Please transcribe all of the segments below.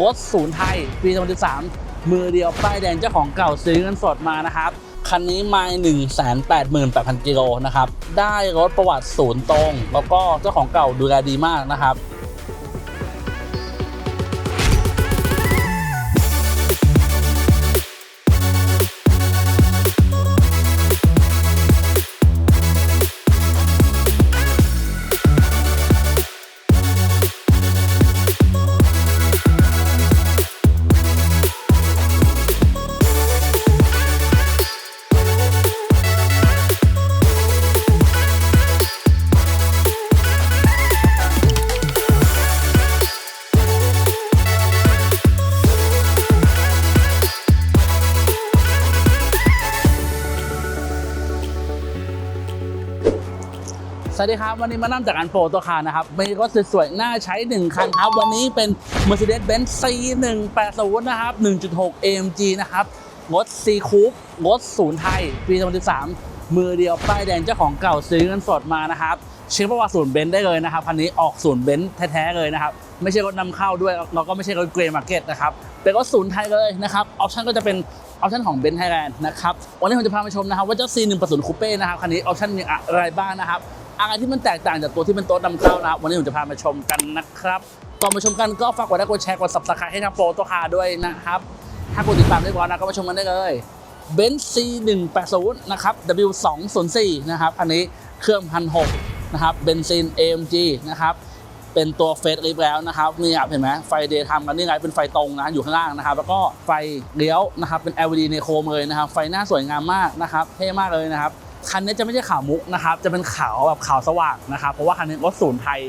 รถศูนย์ไทย ปี 2013 มือเดียวป้ายแดงเจ้าของเก่าซื้อเงินสดมานะครับ คันนี้ม่1 8 8 0 0 0 กิโลนะครับ ได้รถประวัติศูนย์ตรง แล้วก็เจ้าของเก่าดูแลดีมากนะครับ สวัสดีครับ วันนี้มานั่งจากอันโปรตัวคาร์นะครับมีรถสวยๆน่าใช้ 1 คันครับ วันนี้เป็น Mercedes-Benz C180 นะครับ 1.6 AMG นะครับรถ C Coupe รถศูนย์ไทย ปี2013 มือเดียวป้ายแดงเจ้าของเก่าซื้อเงินสดมานะครับเช็คประวัติศูนย์เบนซ์ได้เลยนะครับคันนี้ออกศูนย์เบนซ์แท้ๆเลยนะครับไม่ใช่รถนำเข้าด้วยแล้วก็ไม่ใช่รถเกรย์มาร์เก็ตนะครับเป็นรถศูนย์ไทยเลยนะครับออปชั่นก็จะเป็นออปชั่นของเบนซ์ไทยแลนด์นะครับวันนี้ผมจะพามาชมนะครับว่าเจ้า C180 Coupe นะครับคันนี้ออปชั่นมีอะไรบ้างนะครับ อะไรที่มันแตกต่างจากตัวที่เป็นโต๊ะนำเข้านะครับวันนี้ผมจะพามาชมกันนะครับก่อนมาชมกันก็ฝากกดไลค์กดแชร์กด subscribe ให้ทางโปรตัวคาด้วยนะครับ ถ้ากดติดตามเรียบร้อยนะก็มาชมกันได้เลยเบนซ์ C180 นะครับ W204 นะครับอันนี้เครื่องพันหกนะครับเบนซิน AMG นะครับเป็นตัวเฟสลิฟแล้วนะครับนี่เห็นไหมไฟเดย์ทำกันนี่ไงเป็นไฟตรงนะอยู่ข้างล่างนะครับ แล้วก็ไฟเลี้ยวนะครับเป็น LED ในโคมเลยนะครับ ไฟหน้าสวยงามมากนะครับเท่มากเลยนะครับ คันนี้จะไม่ใช่ขาวมุกนะครับ จะเป็นขาวแบบขาวสว่างนะครับ เพราะว่าคันนี้รถศูนย์ไทย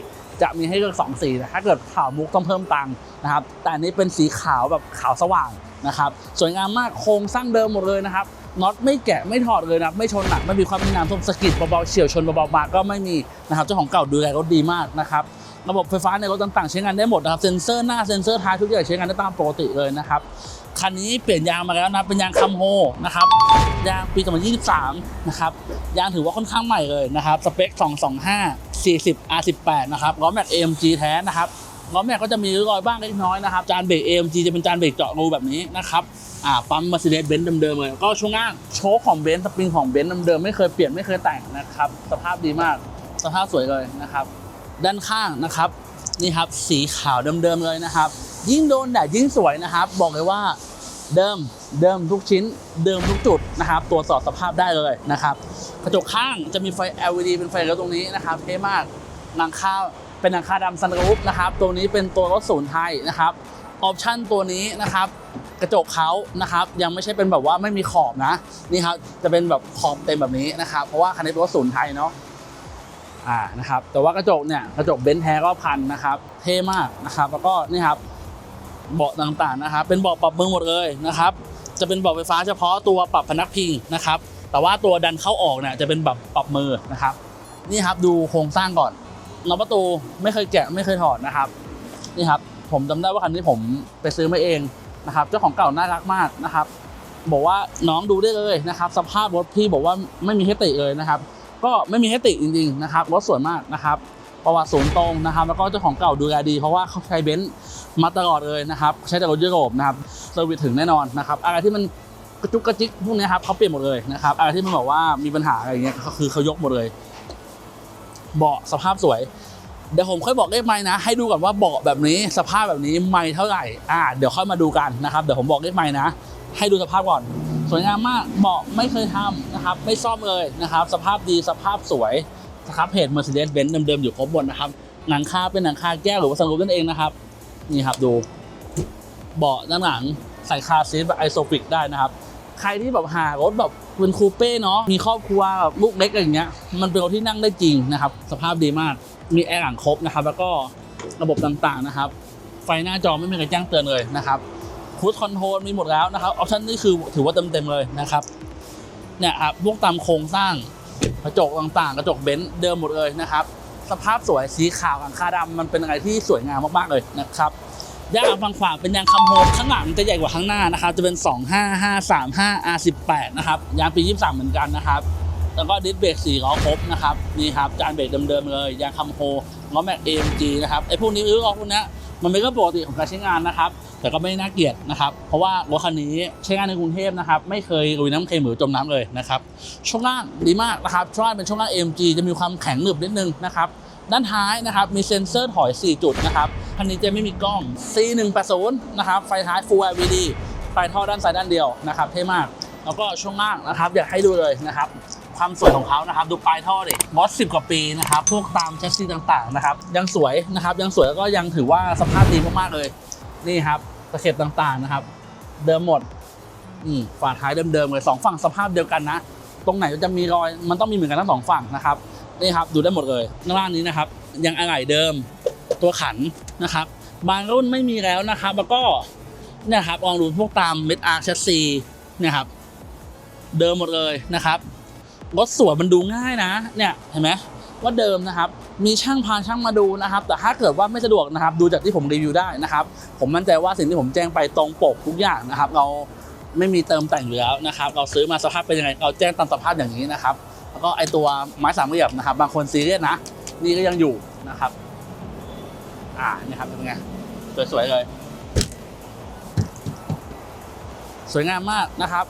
จะมีให้เลือกสองสีนะถ้าเกิดขาวมุกต้องเพิ่มตังค์นะครับ แต่อันนี้เป็นสีขาวแบบขาวสว่างนะครับ สวยงามมาก โครงสร้างเดิมหมดเลยนะครับน็อตไม่แกะไม่ถอดเลยนะไม่ชนหนักไม่มีความมีน้ำท่วมสกิดเบาๆเฉียวชนเบาๆมาก็ไม่มีนะครับเจ้าของเก่าดูแลรถดีมากนะครับระบบไฟฟ้าในรถต่างๆ ใช้งานได้หมดนะครับเซ็นเซอร์หน้าเซ็นเซอร์ท้ายทุกอย่างใช้งานได้ตามปกติเลยนะครับ คันนี้เปลี่ยนยางมาแล้วนะเป็นยางคัมโฮนะครับยางปี 2023 นะครับยางถือว่าค่อนข้างใหม่เลยนะครับสเปค 225 40 R18 นะครับล้อแม็ก AMG แท้นะครับล้อแม็กก็จะมีรอยบ้างเล็กน้อยนะครับจานเบรก AMG จะเป็นจานเบรกเจาะรูแบบนี้นะครับอ่าปั๊ม Mercedes-Benz เดิมๆเลยก็ช่วงล่างโชคของเบนซ์สปริงของเบนซ์เดิมๆไม่เคยเปลี่ยนไม่เคยแต่งนะครับ สภาพดีมาก สภาพสวยเลยนะครับ ด้านข้างนะครับ นี่ครับสีขาวเดิมๆเลยนะครับ ยิ่งโดนแดดยิ่งสวยนะครับ บอกเลยว่าเดิมเดิมทุกชิ้นเดิมทุกจุดนะครับตรวจสอบสภาพได้เลยนะครับกระจกข้างจะมีไฟ LED เป็นไฟเลี้ยวตรงนี้นะครับเท่มากหลังคาเป็นหลังคาดำซันรูฟนะครับตัวนี้เป็นตัวรถศูนย์ไทยนะครับออปชั่นตัวนี้นะครับกระจกเขานะครับยังไม่ใช่เป็นแบบว่าไม่มีขอบนะนี่ครับจะเป็นแบบขอบเต็มแบบนี้นะครับเพราะว่าคันนี้เป็นรถศูนย์ไทยเนาะอ่านะครับแต่ว่ากระจกเนี่ยกระจกเบนซ์แท้ก็พันนะครับเท่มากนะครับแล้วก็นี่ครับ เบาะต่างๆนะครับ เป็นเบาะปรับมือหมดเลยนะครับ จะเป็นเบาะไฟฟ้าเฉพาะตัวปรับพนักพิงนะครับ แต่ว่าตัวดันเข้าออกเนี่ยจะเป็นแบบปรับมือนะครับ นี่ครับดูโครงสร้างก่อนน็อประตูไม่เคยแกะไม่เคยถอดนะครับ นี่ครับผมจำได้ว่าคันนี้ผมไปซื้อมาเองนะครับ เจ้าของเก่าน่ารักมากนะครับ บอกว่าน้องดูได้เลยนะครับ สภาพรถพี่บอกว่าไม่มีให้ติเลยนะครับ ก็ไม่มีให้ติจริง ๆ นะครับรถสวยมากนะครับ ประวัติศูนย์ตรงนะครับ แล้วก็เจ้าของเก่าดูแลดี เพราะว่าเขาใช้เบนซ์มาตลอดเลยนะครับ ใช้แต่รถยุโรปนะครับเซอร์วิสถึงแน่นอนนะครับ อะไรที่มันกระจุกกระจิกพวกนี้ครับเขาเปลี่ยนหมดเลยนะครับ อะไรที่มันบอกว่ามีปัญหาอะไรเงี้ยก็คือเขายกหมดเลย เบาะสภาพสวยเดี๋ยวผมค่อยบอกเลขไม้นะ ให้ดูก่อนว่าเบาะแบบนี้สภาพแบบนี้ไม้เท่าไหร่อ่าเดี๋ยวค่อยมาดูกันนะครับเดี๋ยวผมบอกเลขไม้นะ ให้ดูสภาพก่อน สวยงามมากเบาะไม่เคยทำนะครับ ไม่ซ่อมเลยนะครับ สภาพดีสภาพสวย ครับเพจ Mercedes-Benz เดิมๆอยู่ครบหมดนะครับหนังคาเป็นหนังคาแก้วหรือว่าสังรูปนั่นเองนะครับ นี่ครับดู เบาะด้านหลังใส่คาร์ซีทแบบไอโซฟิกได้นะครับ ใครที่แบบหารถแบบเป็นคูเป้เนาะมีครอบครัวแบบลูกเล็กอะไรอย่างเงี้ย มันเป็นรถที่นั่งได้จริงนะครับ สภาพดีมาก มีแอร์หลังครบนะครับ แล้วก็ระบบต่างๆนะครับ ไฟหน้าจอไม่มีใครแจ้งเตือนเลยนะครับคูดคอนโทรลมีหมดแล้วนะครับออปชั่นนี่คือถือว่าเต็มๆเลยนะครับเนี่ยครับพวกตามโครงสร้าง กระจกต่างๆ กระจกเบนซ์เดิมหมดเลยนะครับ สภาพสวยสีขาวหลังคาดำมันเป็นอะไรที่สวยงามมากๆเลยนะครับยางฝั่งขวาเป็นยางคัมโฮข้างหลังจะใหญ่กว่าข้างหน้านะครับ จะเป็น 25535 R18 นะครับยางปี 23 เหมือนกันนะครับ แล้วก็ดิสเบรกสี่ล้อครบนะครับนี่ครับจานเบรกเดิมๆเลยยางคัมโฮล้อแม็ก AMG นะครับไอ้พวกนี้หรือล้อพวกเนี้ยมันเป็นเรื่องปกติของการใช้งานนะครับ แต่ก็ไม่น่าเกลียดนะครับ เพราะว่ารถคันนี้ใช้งานในกรุงเทพนะครับ ไม่เคยลุยน้ำเค็มหรือจมน้ำเลยนะครับ ช่วงล่างดีมากนะครับ ช่วงล่างเป็นช่วงล่าง AMG จะมีความแข็งหนึบนิดนึงนะครับ ด้านท้ายนะครับมีเซ็นเซอร์ถอย 4 จุดนะครับ คันนี้จะไม่มีกล้อง C180 นะครับ ไฟท้าย Full LED ไฟท่อด้านซ้ายด้านเดียวนะครับ เท่มาก แล้วก็ช่วงล่างนะครับ อยากให้ดูเลยนะครับความสวยของเขานะครับ ดูปลายท่อดิมอสสิบกว่าปีนะครับ พวกตามแชสซีต่างๆนะครับ ยังสวยนะครับ ยังสวยแล้วก็ยังถือว่าสภาพดีมากๆเลย นี่ครับ ตะเข็บต่างๆนะครับ เดิมหมดอืฝาท้ายเดิมๆเลยสองฝั่งสภาพเดียวกันนะ ตรงไหนจะมีรอยมันต้องมีเหมือนกันทั้งสองฝั่งนะครับนี่ครับดูได้หมดเลยข้างล่างนี้นะครับ ยังอะไหล่เดิมตัวขันนะครับ บางรุ่นไม่มีแล้วนะครับ แล้วก็เนี่ยครับลองดูพวกตามเม็ดอาร์แชสซีเนี่ยครับ เดิมหมดเลยนะครับรถสวยมันดูง่ายนะ เนี่ยเห็นไหมว่าเดิมนะครับ มีช่างพาช่างมาดูนะครับ แต่ถ้าเกิดว่าไม่สะดวกนะครับ ดูจากที่ผมรีวิวได้นะครับ ผมมั่นใจว่าสิ่งที่ผมแจ้งไปตรงปกทุกอย่างนะครับ เราไม่มีเติมแต่งอยู่แล้วนะครับ เราซื้อมาสภาพเป็นยังไง เราแจ้งตามสภาพอย่างนี้นะครับ แล้วก็ไอตัวไม้สามเหลี่ยมนะครับ บางคนซีเรียสนะ นี่ก็ยังอยู่นะครับ อ่านี่ครับเป็นไงสวยๆเลย สวยงามมากนะครับ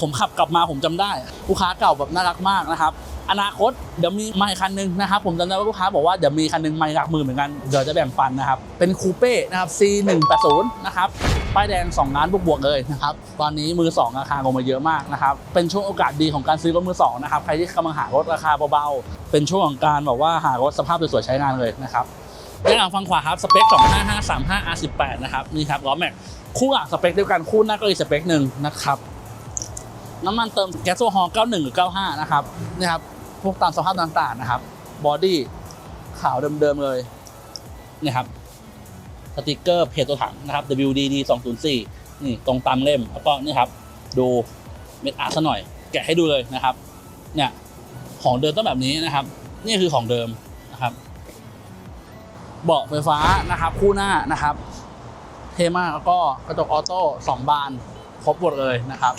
ผมขับกลับมาผมจำได้ ลูกค้าเก่าแบบน่ารักมากนะครับ อนาคตเดี๋ยวมีไม่คันหนึงนะครับผมจำได้ว่าลูกค้าบอกว่าเดี๋ยวมีคันหนึงไม่หลักหมื่นเหมือนกันเดี๋ยวจะแบ่งปันนะครับเป็นคูเป้นะครับ C180 นะครับป้ายแดง2ล้านบวกๆเลยนะครับตอนนี้มือ2ราคาลงมาเยอะมากนะครับเป็นช่วงโอกาสดีของการซื้อรถมือ2นะครับใครที่กำลังหารถราคาเบาๆเป็นช่วงของการแบบว่าหารถสภาพสวยๆใช้งานเลยนะครับด้านหลังฝั่งขวาครับสเปค 25535 R18 นะครับนี่ครับล้อแม็กคู่หลังสเปคเดียวกันคู่หน้าก็อีกสเปคหนึ่งนะครับน้ำมันเติมแก๊สโซฮอล์91 หรือ 95 นะครับนี่ครับ วกตามสภาพต่างๆนะครับบอดี้ขาวเดิมๆเลยนี่ครับสติกเกอร์เพจตัวถังนะครับ WDD 204นี่ตรงตามเล่มแล้วก็นี่ครับ ดูเม็ดอาร์ซะหน่อย แกะให้ดูเลยนะครับ เนี่ยของเดิมต้องแบบนี้นะครับ นี่คือของเดิมนะครับ เบาะไฟฟ้านะครับ คู่หน้านะครับ เท่มากแล้วก็กระจกออโต้สองบาน ครบหมดเลยนะครับ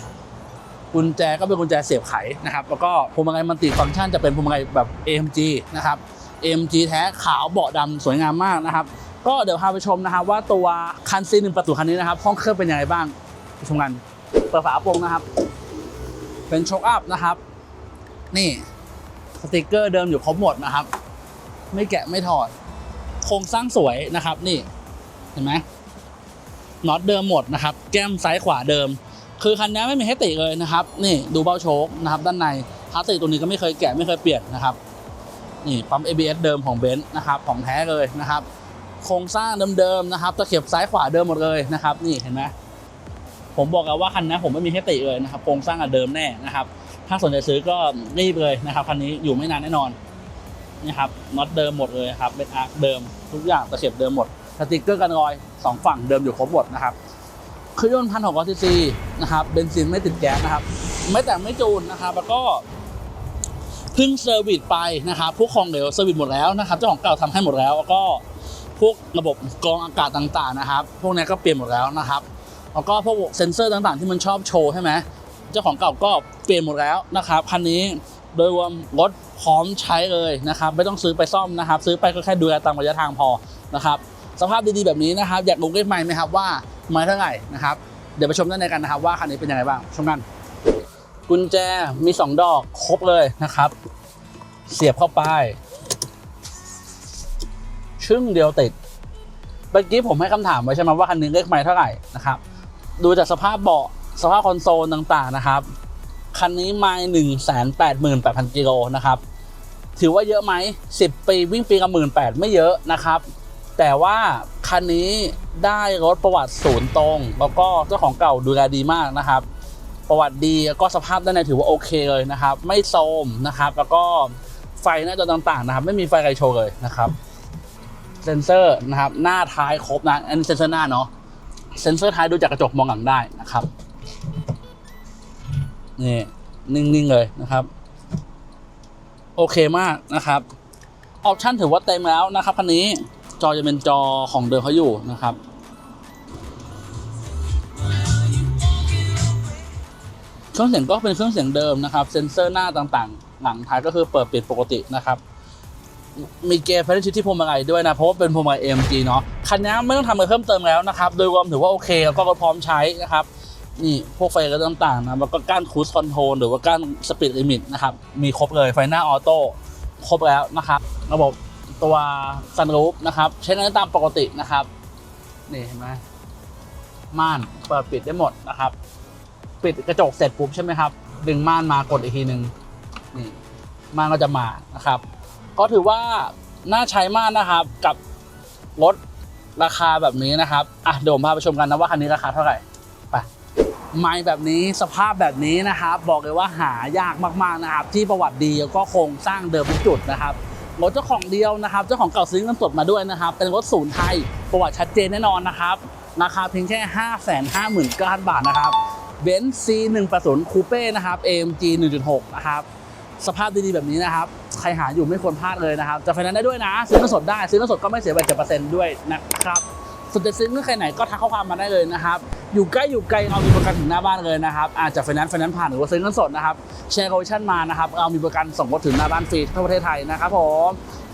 กุญแจก็เป็นกุญแจเสียบไขนะครับแล้วก็พวงมาลัยมันติฟังก์ชันจะเป็นพวงมาลัยแบบ AMG นะครับ AMG แท้ขาวเบาะดำสวยงามมากนะครับก็เดี๋ยวพาไปชมนะครับว่าตัวคันซีหนึ่งประตูคันนี้นะครับห้องเครื่องเป็นยังไงบ้างไปชมกันเปิดฝาโปรงนะครับ เป็นโชคอัพนะครับ นี่สติกเกอร์เดิมอยู่ครบหมดนะครับ ไม่แกะไม่ถอด โครงสร้างสวยนะครับ นี่เห็นไหมน็อตเดิมหมดนะครับ แก้มซ้ายขวาเดิม คือคันนี้ไม่มีให้ติเลยนะครับ นี่ดูเบ้าโชคนะครับ ด้านในพลาสติกตัวนี้ก็ไม่เคยแกะไม่เคยเปลี่ยนนะครับ นี่ปั๊ม ABS เดิมของเบนซ์นะครับของแท้เลยนะครับ โครงสร้างเดิมๆนะครับตะเข็บซ้ายขวาเดิมหมดเลยนะครับ นี่เห็นไหมผมบอกแล้วว่าคันนี้ผมไม่มีให้ติเลยนะครับโครงสร้างอะเดิมแน่นะครับ ถ้าสนใจซื้อก็รีบเลยนะครับคันนี้อยู่ไม่นานแน่นอนนี่ครับน็อตเดิมหมดเลยครับเป็นอาร์คเดิมทุกอย่างตะเข็บเดิมหมดสติกเกอร์กันรอยสองฝั่งเดิมอยู่ครบหมดนะครับ เครื่องยนต์พันหกร้อยซีซีนะครับเบนซินไม่ติดแก๊สนะครับ ไม่แต่งไม่จูนนะครับ แล้วก็เพิ่งเซอร์วิสไปนะครับพวกของเหลวเซอร์วิสหมดแล้วนะครับเจ้าของเก่าทำให้หมดแล้ว แล้วก็พวกระบบกรองอากาศต่างๆนะครับ พวกนี้ก็เปลี่ยนหมดแล้วนะครับแล้วก็พวกเซ็นเซอร์ต่างๆ ที่มันชอบโชว์ใช่ไหมเจ้าของเก่าก็เปลี่ยนหมดแล้วนะครับคันนี้โดยรวมรถพร้อมใช้เลยนะครับ ไม่ต้องซื้อไปซ่อมนะครับ ซื้อไปก็แค่ดูแลตามระยะทางพอนะครับสภาพดีๆแบบนี้นะครับ อยากรู้เลขไม้ไหมครับว่า ม้เท่าไหร่นะครับ เดี๋ยวไปชมด้านในกันนะครับว่าคันนี้เป็นยังไงบ้างชมกัน กุญแจมี 2 ดอกครบเลยนะครับ เสียบเข้าไป ชึ่งเดียวติดเมื่อกี้ผมให้คำถามไว้ใช่ไหมว่าคันนี้เลขไม้เท่าไหร่นะครับ ดูจากสภาพเบาะสภาพคอนโซลต่างๆนะครับคันนี้ไม้หนึ่งแสนแปดหมื่นแปดพันกิโลนะครับถือว่าเยอะไหมสิบปีวิ่งปีกับหมื่นแปดไม่เยอะนะครับ แต่ว่า คันนี้ได้รถประวัติศูนย์ตรง แล้วก็เจ้าของเก่าดูแลดีมากนะครับ ประวัติดีแล้วก็สภาพด้านในถือว่าโอเคเลยนะครับ ไม่โทรมนะครับ แล้วก็ไฟหน้าจอต่างๆนะครับ ไม่มีไฟอะไรโชว์เลยนะครับเซนเซอร์นะครับ หน้าท้ายครบนะอันนี้เซนเซอร์หน้าเนาะเซนเซอร์ท้ายดูจากกระจกมองหลังได้นะครับนี่นิ่งๆเลยนะครับ โอเคมากนะครับ ออปชั่นถือว่าเต็มแล้วนะครับคันนี้ จอจะเป็นจอของเดิมเขาอยู่นะครับ เครื่องเสียงก็เป็นเครื่องเสียงเดิมนะครับ เซ็นเซอร์หน้าต่างๆ หลังท้ายก็คือเปิดปิดปกตินะครับมีเกมแฟชั่นชิพที่พวงมาลัยด้วยนะ เพราะว่าเป็นพวงมาลัย AMG เนาะคันนี้ไม่ต้องทำอะไรเพิ่มเติมแล้วนะครับ โดยรวมถือว่าโอเคแล้วก็พร้อมใช้นะครับ นี่พวกไฟก็ต่างๆนะแล้วก็ก้านคูสคอนโทรลหรือว่าก้านสปีดลิมิตนะครับ มีครบเลยไฟหน้าออโต้ครบแล้วนะครับระบบ ตัวซันรูฟนะครับใช้งานได้ตามปกตินะครับนี่เห็นไหมม่านเปิดปิดได้หมดนะครับ ปิดกระจกเสร็จปุ๊บใช่ไหมครับ ดึงม่านมากดอีกทีหนึ่งนี่ม่านก็จะมานะครับ ก็ถือว่าน่าใช้มากนะครับกับรถราคาแบบนี้นะครับอะเดี๋ยวผมพาไปชมกันนะว่าคันนี้ราคาเท่าไหร่ไปไม้แบบนี้สภาพแบบนี้นะครับ บอกเลยว่าหายากมากๆนะครับ ที่ประวัติดีแล้วก็โครงสร้างเดิมทุกจุดนะครับ รถเจ้าของเดียวนะครับ เจ้าของเก่าซื้อเงินสดมาด้วยนะครับ เป็นรถศูนย์ไทย ประวัติชัดเจนแน่นอนนะครับ ราคาเพียงแค่ 5 5 9 0 0 0 บาทนะครับเบนซ์ C 1 8 0คูเป้นะครับ AMG 1.6 นะครับ สภาพดีๆแบบนี้นะครับ ใครหาอยู่ไม่ควรพลาดเลยนะครับ จะไฟแนนซ์ได้ด้วยนะ ซื้อเงินสดได้ ซื้อเงินสดก็ไม่เสียแบเจ็ดเปอร์เซ็นต์ด้วยนะครับสนใจซื้อเงื่อนไขไหนก็ทักข้อความมาได้เลยนะครับ อยู่ใกล้อยู่ไกลเรามีประกันถึงหน้าบ้านเลยนะครับอาจจะไฟแนนซ์ไฟแนนซ์ผ่านหรือว่าซื้อเงินสดนะครับแชร์โควิชั่นมานะครับเรามีประกันส่งรถถึงหน้าบ้านฟรีทั่วประเทศไทยนะครับผม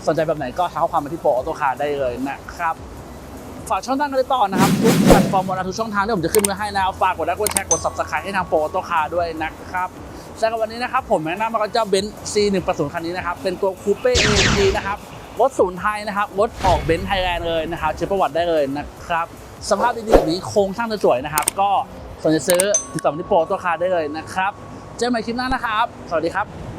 สนใจแบบไหนก็ทักข้อความมาที่โปรออโต้คาร์ได้เลยนะครับฝากช่องทางการติดต่อนะครับทุกแพลตฟอร์มวันทุกช่องทางที่ผมจะขึ้นไว้ให้นะฝากกดไลค์กดแชร์กด subscribe ให้ทางโปรตัวคาด้วยนะครับสำหรับวันนี้นะครับผมแนะนำมาก็เจ้าเบนซ์ C 1 8 0 คันนี้นะครับเป็นตัวคูเป้ AMG นะครับรถศูนย์ไทยนะครับรถออกเบนซ์ไทยแลนด์เลยนะครับเช็คประวัติได้เลยนะครับ สภาพดีๆแบบนี้โครงสร้างสวยๆนะครับ ก็สนใจซื้อติดต่อที่โปรตัวคาได้เลยนะครับ เจอกันใหม่คลิปหน้านะครับ สวัสดีครับ